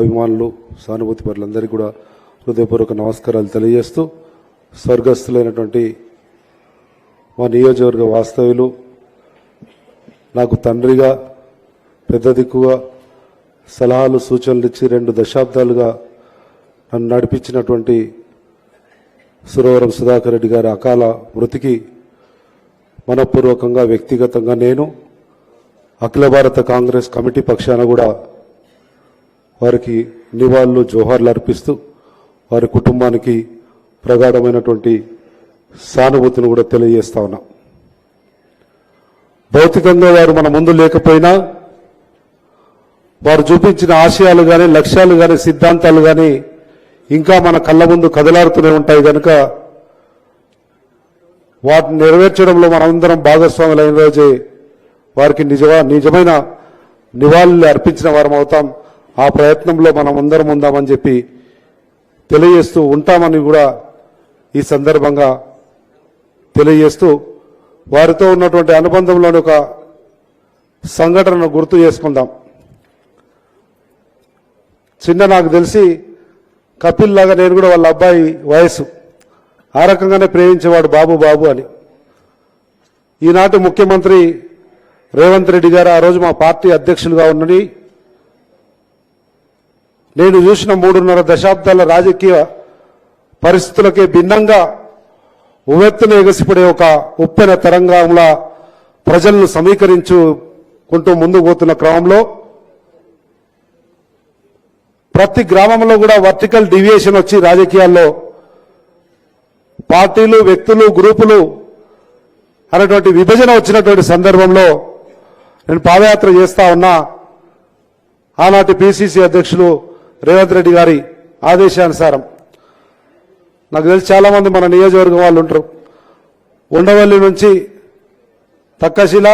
అభిమానులు సానుభూతి పరులందరికీ కూడా హృదయపూర్వక నమస్కారాలు తెలియజేస్తూ స్వర్గస్థులైనటువంటి మా నియోజకవర్గ వాస్తవ్యులు నాకు తండ్రిగా పెద్ద దిక్కుగా సలహాలు సూచనలు ఇచ్చి రెండు దశాబ్దాలుగా నన్ను నడిపించినటువంటి సురవరం సుధాకర్ రెడ్డి గారి అకాల మృతికి మనపూర్వకంగా వ్యక్తిగతంగా నేను అఖిల భారత కాంగ్రెస్ కమిటీ పక్షాన కూడా వారికి నివాళులు జోహార్లు అర్పిస్తూ వారి కుటుంబానికి ప్రగాఢమైనటువంటి సానుభూతిని కూడా తెలియజేస్తా ఉన్నాం. భౌతికంగా వారు మన ముందు లేకపోయినా వారు చూపించిన ఆశయాలు కానీ లక్ష్యాలు కానీ సిద్ధాంతాలు కానీ ఇంకా మన కళ్ళ ముందు కదలాడుతూనే ఉంటాయి కనుక వాటిని నెరవేర్చడంలో మనందరం భాగస్వాములైన రోజే వారికి నిజమా నిజమైన నివాళులు అర్పించిన వారం అవుతాం. ఆ ప్రయత్నంలో మనం అందరం ఉందామని చెప్పి తెలియజేస్తూ ఉంటామని కూడా ఈ సందర్భంగా తెలియజేస్తూ వారితో ఉన్నటువంటి అనుబంధంలోని ఒక సంఘటనను గుర్తు చేసుకుందాం. చిన్న నాకు తెలిసి కపిల్ లాగా నేను కూడా వాళ్ళ అబ్బాయి వయసు ఆ రకంగానే ప్రేమించేవాడు బాబు బాబు అని. ఈనాటి ముఖ్యమంత్రి రేవంత్ రెడ్డి గారు ఆ రోజు మా పార్టీ అధ్యక్షులుగా ఉన్నది నేను చూసిన మూడున్నర దశాబ్దాల రాజకీయ పరిస్థితులకే భిన్నంగా ఉవ్వెత్తున ఎగసిపడే ఒక ఉప్పెన తరంగంలా ప్రజలను సమీకరించుకుంటూ ముందుకు పోతున్న క్రమంలో ప్రతి గ్రామంలో కూడా వర్టికల్ డివియేషన్ వచ్చి రాజకీయాల్లో పార్టీలు వ్యక్తులు గ్రూపులు అనేటువంటి విభజన వచ్చినటువంటి సందర్భంలో నేను పాదయాత్ర చేస్తా ఉన్నా. ఆనాటి పిసిసి అధ్యక్షులు రేవంత్ రెడ్డి గారి ఆదేశానుసారం. నాకు తెలిసి చాలామంది మన నియోజకవర్గం వాళ్ళు ఉంటారు. ఉండవల్లి నుంచి తక్కశిల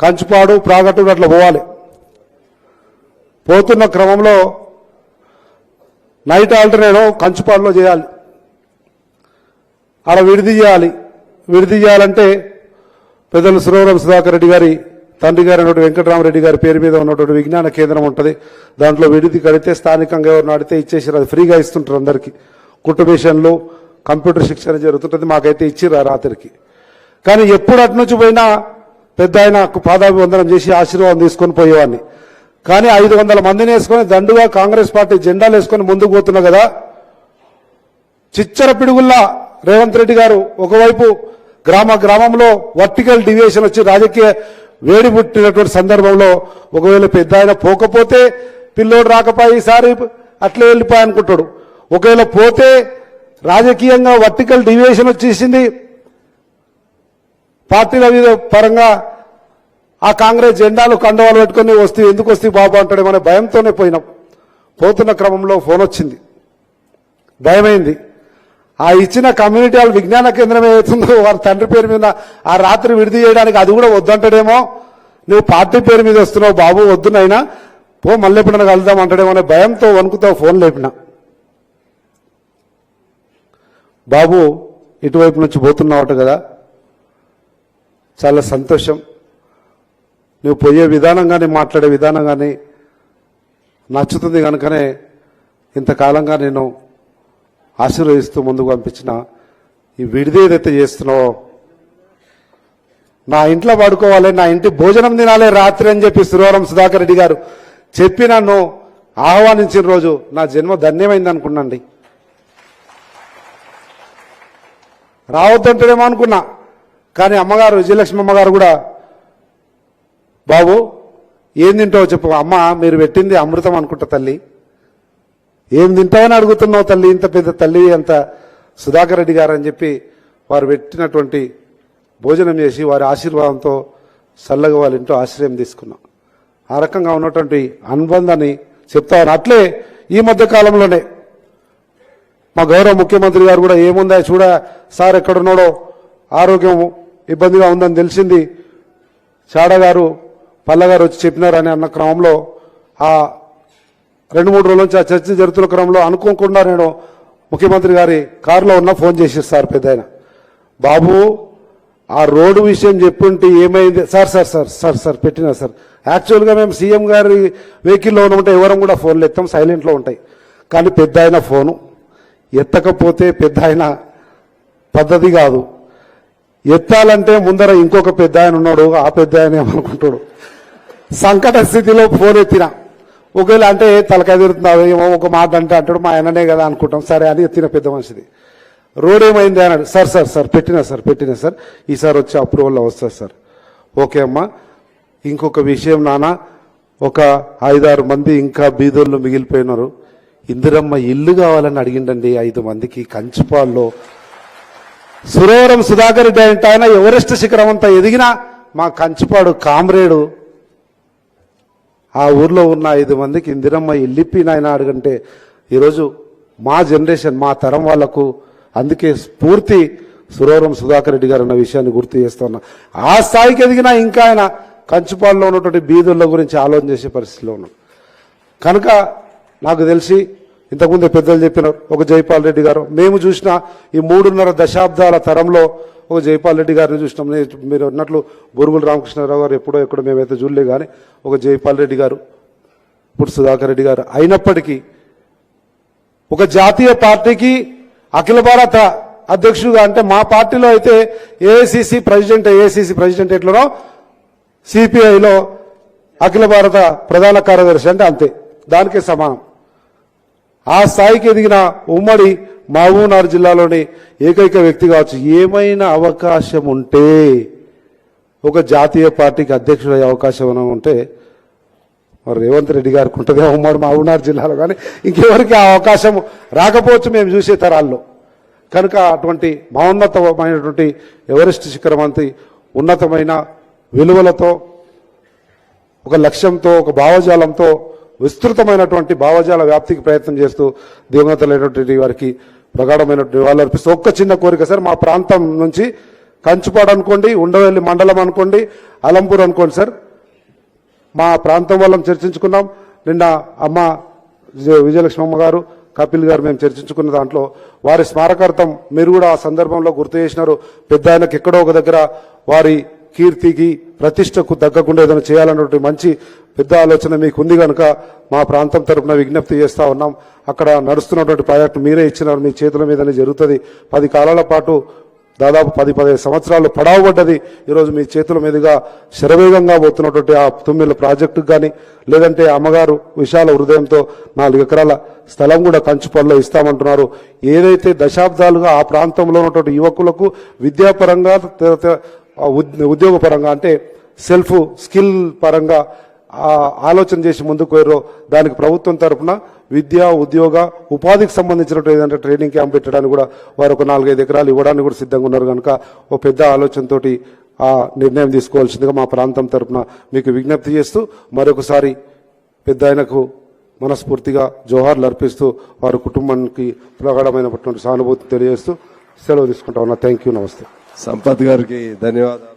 కంచుపాడు ప్రాగట్టు అట్లా పోవాలి. పోతున్న క్రమంలో నైట్ ఆల్టర్ నేను కంచుపాడులో చేయాలి. అలా విడిది చేయాలి. విడిది చేయాలంటే పెద్దలు సురవరం సుధాకర్ రెడ్డి గారి తండ్రి గారు అయినటువంటి వెంకటరామరెడ్డి గారి పేరు మీద ఉన్నటువంటి విజ్ఞాన కేంద్రం ఉంటుంది. దాంట్లో విడిది కడితే స్థానికంగా ఎవరు అడితే ఇచ్చేసారు అది ఫ్రీగా ఇస్తుంటారు అందరికీ. కుటుంబేషన్లు కంప్యూటర్ శిక్షణ జరుగుతుంటుంది. మాకైతే ఇచ్చిర్రు ఆ రాత్రికి. కానీ ఎప్పుడు అటు నుంచి పోయినా పెద్ద ఆయన పాదాభివందనం చేసి ఆశీర్వాదం తీసుకొని పోయేవాడిని. కానీ ఐదు వందల మందిని వేసుకొని దండుగా కాంగ్రెస్ పార్టీ జెండాలు వేసుకొని ముందుకు పోతున్నా కదా. చిచ్చర పిడుగుల్లా రేవంత్ రెడ్డి గారు ఒకవైపు గ్రామ గ్రామంలో వర్టికల్ డివియేషన్ వచ్చి రాజకీయ వేడి పుట్టినటువంటి సందర్భంలో ఒకవేళ పెద్ద ఆయన పోకపోతే పిల్లోడు రాకపోయి ఈసారి అట్లే వెళ్ళిపోయి అనుకుంటాడు. ఒకవేళ పోతే రాజకీయంగా వర్టికల్ డివియేషన్ వచ్చేసింది. పార్టీల మీద పరంగా ఆ కాంగ్రెస్ జెండాలు కండవాలు పెట్టుకొని వస్తే ఎందుకు వస్తే బాబు అంటాడేమనే భయంతోనే పోయినాం. పోతున్న క్రమంలో ఫోన్ వచ్చింది. భయమైంది. ఆ ఇచ్చిన కమ్యూనిటీ వాళ్ళు విజ్ఞాన కేంద్రం ఏదైతుందో వారి తండ్రి పేరు మీద ఆ రాత్రి విడిది చేయడానికి అది కూడా వద్దంటాడేమో? నువ్వు పార్టీ పేరు మీద వస్తున్నావు బాబు వద్దునైనా పో మళ్ళీ ఎప్పుడైనా కలుద్దాం అంటాడేమో అనే భయంతో వణుకుతో ఫోన్ లేపిన. బాబు ఇటువైపు నుంచి పోతున్నావట కదా. చాలా సంతోషం. నువ్వు పోయే విధానం కానీ మాట్లాడే విధానం కానీ నచ్చుతుంది కనుకనే ఇంతకాలంగా నేను ఆశీర్వదిస్తూ ముందుకు పంపించిన ఈ విడిది ఏదైతే చేస్తున్నావో నా ఇంట్లో పడుకోవాలి నా ఇంటి భోజనం తినాలి రాత్రి అని చెప్పి శ్రీవరం సుధాకర్ రెడ్డి గారు చెప్పి నన్ను ఆహ్వానించిన రోజు నా జన్మ ధన్యమైంది అనుకున్నాండి. రావద్దంటాడేమో అనుకున్నా కానీ అమ్మగారు విజయలక్ష్మి అమ్మగారు కూడా బాబు ఏం తింటావో చెప్పు అమ్మ మీరు పెట్టింది అమృతం అనుకుంటా తల్లి. ఏం తింటావని అడుగుతున్నావు తల్లి? ఇంత పెద్ద తల్లి అంత సుధాకర్ రెడ్డి గారు అని చెప్పి వారు పెట్టినటువంటి భోజనం చేసి వారి ఆశీర్వాదంతో చల్లగా వాళ్ళ ఇంట్లో ఆశ్రయం తీసుకున్నాం. ఆ రకంగా ఉన్నటువంటి అనుబంధాన్ని చెప్తా అట్లే ఈ మధ్య కాలంలోనే మా గౌరవ ముఖ్యమంత్రి గారు కూడా ఏముందా చూడ సార్ ఎక్కడున్నాడో ఆరోగ్యం ఇబ్బందిగా ఉందని తెలిసింది. చాడ గారు పల్ల వచ్చి చెప్పినారని అన్న క్రమంలో ఆ రెండు మూడు రోజుల నుంచి ఆ చర్చ జరుగుతున్న క్రమంలో అనుకోకుండా నేను ముఖ్యమంత్రి గారి కారులో ఉన్న ఫోన్ చేసి సార్ పెద్ద బాబు ఆ రోడ్డు విషయం చెప్పుంటే ఏమైంది? Sir sir sir sir sir పెట్టినా సార్. యాక్చువల్గా మేము సీఎం గారి వెహికల్లో ఉంటే ఎవరం కూడా ఫోన్లు ఎత్తాం సైలెంట్లో ఉంటాయి. కానీ పెద్ద ఆయన ఫోను. ఎత్తకపోతే పెద్ద ఆయన పద్ధతి కాదు. ఎత్తాలంటే ముందర ఇంకొక పెద్ద ఆయన ఉన్నాడు ఆ పెద్ద ఆయన ఏమనుకుంటాడు? సంకట స్థితిలో ఫోన్ ఎత్తిన. ఒకవేళ అంటే తలకాయ తిరుగుతుంది ఏమో ఒక మాట అంటే అంటాడు మా ఆయననే కదా అనుకుంటాం సరే అని ఎత్తిన పెద్ద మనిషిది. రోడ్ ఏమైంది అన్నాడు సార్ సార్ సార్ పెట్టినా సార్ పెట్టినా సార్. ఈసారి వచ్చి అప్రూవల్లో వస్తుంది సార్. ఓకే అమ్మా. ఇంకొక విషయం నాన్న. ఒక ఐదారు మంది ఇంకా బీదోళ్ళు మిగిలిపోయినారు. ఇందిరమ్మ ఇల్లు కావాలని అడిగిండండి ఐదు మందికి కంచుపాల్లో. సురవరం సుధాకర్ రెడ్డి అంటే ఆయన ఎవరెస్ట్ శిఖరం అంతా ఎదిగినా మా కంచుపాడు కామ్రేడు ఆ ఊర్లో ఉన్న ఐదు మందికి ఇందిరమ్మ ఇల్లిప్పి నాయన అడుగంటే ఈరోజు మా జనరేషన్ మా తరం వాళ్ళకు అందుకే స్ఫూర్తి సురవరం సుధాకర్ రెడ్డి గారు అన్న విషయాన్ని గుర్తు చేస్తున్నా. ఆ స్థాయికి ఎదిగినా ఇంకా ఆయన కంచుపాడులో ఉన్నటువంటి బీదుల గురించి ఆలోచన చేసే పరిస్థితిలో ఉన్నాడు. కనుక నాకు తెలిసి ఇంతకుముందే పెద్దలు చెప్పినారు ఒక జైపాల్ రెడ్డి గారు. మేము చూసిన ఈ మూడున్నర దశాబ్దాల తరంలో ఒక జైపాల్ రెడ్డి గారిని చూసినాం. మీరు అన్నట్లు బొరుగుల రామకృష్ణారావు గారు ఎప్పుడో ఎక్కడో మేమైతే చూడలే కానీ ఒక జైపాల్ రెడ్డి గారు ఇప్పుడు సుధాకర్ రెడ్డి గారు అయినప్పటికీ ఒక జాతీయ పార్టీకి అఖిల భారత అధ్యక్షుడుగా అంటే మా పార్టీలో అయితే ఏఐసిసి ప్రెసిడెంట్ ఏఐసిసి ప్రెసిడెంట్ ఎట్లనో సిపిఐలో అఖిల భారత ప్రధాన కార్యదర్శి అంటే అంతే. దానికే సమానం. ఆ స్థాయికి ఎదిగిన ఉమ్మడి మహబూబ్నగర్ జిల్లాలోని ఏకైక వ్యక్తి కావచ్చు. ఏమైనా అవకాశం ఉంటే ఒక జాతీయ పార్టీకి అధ్యక్షుడయ్యే అవకాశం ఏమైనా ఉంటే మరి రేవంత్ రెడ్డి గారికి ఉంటుంది ఉమ్మడి మహబూబ్నగర్ జిల్లాలో. కానీ ఇంకెవరికి ఆ అవకాశం రాకపోవచ్చు మేము చూసే తరాల్లో. కనుక అటువంటి మహోన్నతమైనటువంటి ఎవరెస్ట్ శిఖరం అంతి ఉన్నతమైన విలువలతో ఒక లక్ష్యంతో ఒక భావజాలంతో విస్తృతమైనటువంటి భావజాల వ్యాప్తికి ప్రయత్నం చేస్తూ దివంగతులైనటువంటి వారికి ప్రగాఢమైనటువంటి నివాళులు అర్పిస్తూ ఒక్క చిన్న కోరిక సార్ మా ప్రాంతం నుంచి కంచుపాడు అనుకోండి ఉండవల్లి మండలం అనుకోండి అలంపూర్ అనుకోండి సార్. మా ప్రాంతం వాళ్ళం చర్చించుకున్నాం. నిన్న అమ్మ విజయ- గారు కపిల్ గారు మేము చర్చించుకున్న దాంట్లో వారి స్మారకార్థం మీరు కూడా ఆ సందర్భంలో గుర్తు చేసినారు. పెద్ద ఆయనకి ఎక్కడో ఒక దగ్గర వారి కీర్తికి ప్రతిష్టకు తగ్గకుండా ఏదైనా చేయాలన్నటువంటి మంచి పెద్ద ఆలోచన మీకు ఉంది కనుక మా ప్రాంతం తరపున విజ్ఞప్తి చేస్తా ఉన్నాం. అక్కడ నడుస్తున్నటువంటి ప్రాజెక్టు మీరే ఇచ్చినారు మీ చేతుల మీదనే జరుగుతుంది. పది కాలాల పాటు దాదాపు పది పదిహేను సంవత్సరాలు పడావబడ్డది. ఈరోజు మీ చేతుల మీదుగా శరవేగంగా పోతున్నటువంటి ఆ తొమ్మిది ప్రాజెక్టుకు కానీ లేదంటే అమ్మగారు విశాల హృదయంతో నాలుగు ఎకరాల స్థలం కూడా కంచుపల్లిలో ఇస్తామంటున్నారు. ఏదైతే దశాబ్దాలుగా ఆ ప్రాంతంలో ఉన్నటువంటి యువకులకు విద్యాపరంగా ఉద్యోగ పరంగా అంటే సెల్ఫ్ స్కిల్ పరంగా ఆలోచన చేసి ముందుకు పోయారో దానికి ప్రభుత్వం తరపున విద్య ఉద్యోగ ఉపాధికి సంబంధించినటువంటి ఏదంటే ట్రైనింగ్ క్యాంప్ పెట్టడానికి కూడా వారు ఒక నాలుగైదు ఎకరాలు ఇవ్వడానికి కూడా సిద్ధంగా ఉన్నారు కనుక ఓ పెద్ద ఆలోచనతోటి ఆ నిర్ణయం తీసుకోవాల్సిందిగా మా ప్రాంతం తరపున మీకు విజ్ఞప్తి చేస్తూ మరొకసారి పెద్ద ఆయనకు మనస్ఫూర్తిగా జోహార్లు అర్పిస్తూ వారి కుటుంబానికి ప్రగాఢమైనటువంటి సానుభూతి తెలియజేస్తూ సెలవు తీసుకుంటా ఉన్నా. థ్యాంక్ యూ నమస్తే సంపత్ గారికి ధన్యవాదాలు.